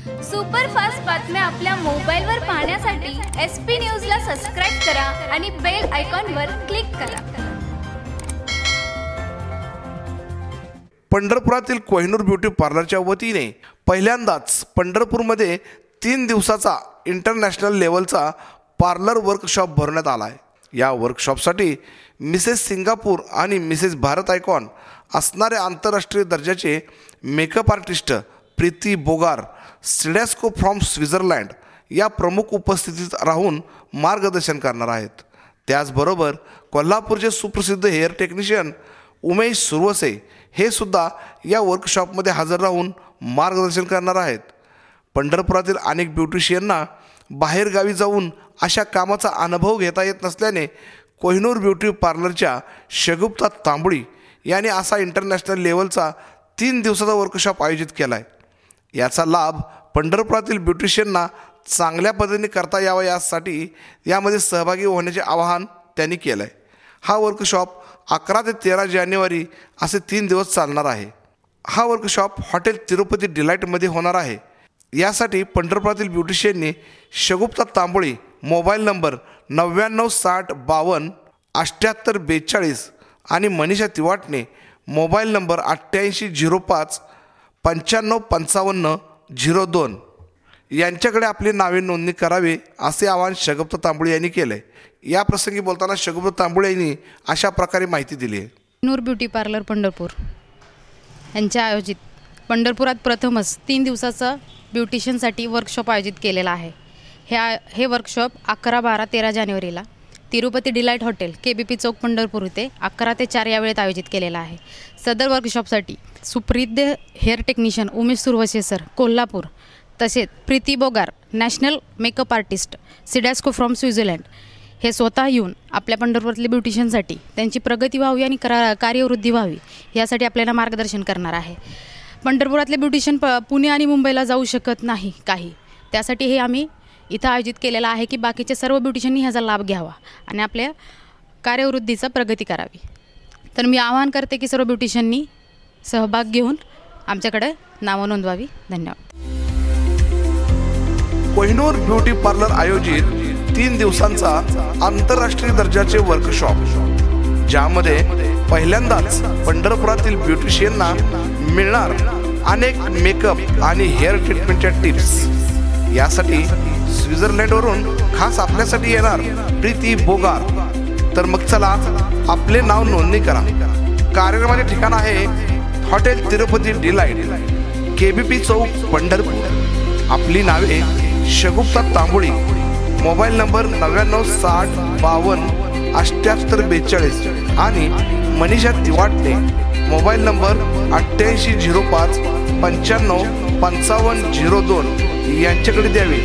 Superfast बातम्या आपल्या मोबाईलवर पाहण्यासाठी एस पी न्यूजला सबस्क्राईब करा आणि बेल आयकॉनवर क्लिक करा. पंढरपुरातील कोहिनूर ब्युटी पार्लरच्या वतीने पहिल्यांदाच पंढरपूरमध्ये तीन दिवसाचा इंटरनॅशनल लेवलचा पार्लर वर्कशॉप भरण्यात आला आहे या वर्कशॉपसाठी मिसेस सिंगापूर आणि मिसेस भारत आयकॉन असणारे आंतरराष्ट्रीय दर्जाचे makeup artist Preeti Bogar CIDESCO from Switzerland या प्रमुख उपस्थितीत राहून मार्गदर्शन करणार आहेत. त्याचबरोबर कोल्हापूरचे सुप्रसिद्ध हेअर टेक्निशियन उमेश सुरवसे हे सुद्धा या वर्कशॉपमध्ये हजर राहून मार्गदर्शन करणार आहेत. पंढरपुरातील अनेक ब्युटिशियनना बाहेरगावी जाऊन अशा कामाचा अनुभव घेता येत नसल्याने कोहिनूर ब्युटी पार्लरच्या शगुप्ता तांबडी यांनी असा इंटरनॅशनल लेवलचा तीन दिवसाचा वर्कशॉप आयोजित केला आहे याचा लाभ पंढरपुरातील ब्युटिशियनना चांगल्या पद्धतीने करता यावा यासाठी यामध्ये सहभागी होण्याचे आवाहन त्यांनी केलं आहे हा वर्कशॉप अकरा ते तेरा जानेवारी असे तीन दिवस चालणार आहे. हा वर्कशॉप हॉटेल तिरुपती डिलाईटमध्ये होणार आहे. यासाठी पंढरपुरातील ब्युटिशियननी शगुप्ता तांबोळी मोबाईल नंबर नव्याण्णव साठ बावन्न अठ्ठ्याहत्तर बेचाळीस आणि मनीषा तिवाटने मोबाईल नंबर अठ्ठ्याऐंशी झिरो पाच पंच्याण्णव पंचावन्न झिरो दोन. यांच्याकडे आपली नावे नोंदणी करावी असे आवाहन शगुप्ता तांबुळे यांनी केलं. आहे या प्रसंगी बोलताना शगुप्ता तांबुळे यांनी अशा प्रकारे माहिती दिली आहे. Noor beauty parlour Pandharpur. यांच्या आयोजित पंढरपुरात प्रथमच तीन दिवसाचं ब्युटिशियनसाठी वर्कशॉप आयोजित केलेला आहे. हे आ हे वर्कशॉप अकरा बारा तेरा जानेवारीला. Tirupati delight hotel K B P चौक पंढरपूर इथे अकरा ते चार या वेळेत आयोजित केलेला आहे. सदर वर्कशॉपसाठी सुप्रसिद्ध hair technician Umesh Surwase sir Kolhapur तसेच Preeti Bogar national makeup artist सिडॅस्को from Switzerland हे स्वतः येऊन आपल्या पंढरपूरातल्या ब्युटिशियनसाठी त्यांची प्रगती व्हावी आणि करा कार्यवृद्धी व्हावी यासाठी आपल्याला मार्गदर्शन करणार आहे. पंढरपुरातले ब्युटिशियन प पुणे आणि मुंबईला जाऊ शकत नाही काही. त्यासाठी हे आम्ही इथं आयोजित केलेलं आहे की बाकीचे सर्व ब्युटिशियननी ह्याचा लाभ घ्यावा आणि आपल्या कार्यवृद्धीचा प्रगती करावी. तर मी आवाहन करते की सर्व ब्युटिशियननी सहभाग घेऊन आमच्याकडे नावं नोंदवावी. धन्यवाद. कोहिनूर ब्युटी पार्लर आयोजित तीन दिवसांचा आंतरराष्ट्रीय दर्जाचे वर्कशॉप ज्यामध्ये पहिल्यांदाच पंढरपुरातील ब्युटिशियनना मिळणार अनेक मेकअप आणि हेअर ट्रीटमेंटच्या टिप्स यासाठी स्वित्झर्लंडवरून खास आपल्यासाठी येणार प्रीती बोगार. तर मग चला आपले नाव नोंदणी करा. कार्यक्रमाचे ठिकाण आहे hotel Tirupati delight K B P चौक पंढरपूर. आपली नावे शगुप्ता तांबोळी. मोबाईल नंबर नव्याण्णव साठ बावन्न अठ्ठ्याहत्तर बेचाळीस. आणि मनीषा तिवाटणे मोबाईल नंबर अठ्ठ्याऐंशी झिरो पाच पंच्याण्णव पंचावन्न झिरो दोन. यांच्याकडे द्यावे.